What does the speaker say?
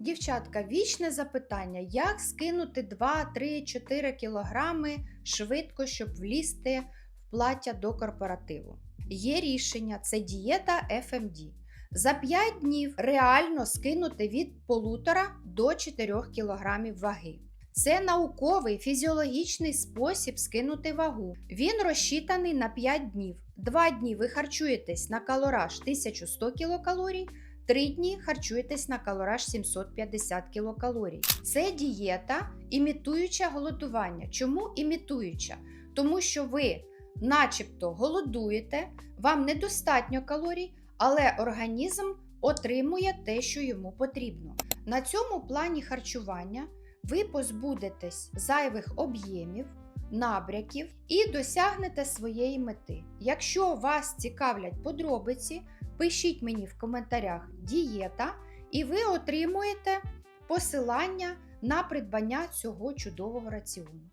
Дівчатка, вічне запитання: як скинути 2, 3, 4 кілограми швидко, щоб влізти в плаття до корпоративу? Є рішення, це дієта FMD. За 5 днів реально скинути від 1,5 до 4 кілограмів ваги. Це науковий фізіологічний спосіб скинути вагу. Він розчитаний на 5 днів. 2 дні ви харчуєтесь на калораж 1100 кілокалорій, 3 дні харчуєтесь на калораж 750 кілокалорій. Це дієта, імітуюча голодування. Чому імітуюча? Тому що ви, начебто, голодуєте, вам недостатньо калорій, але організм отримує те, що йому потрібно. На цьому плані харчування ви позбудетесь зайвих об'ємів, набряків і досягнете своєї мети. Якщо вас цікавлять подробиці, пишіть мені в коментарях дієта, і ви отримуєте посилання на придбання цього чудового раціону.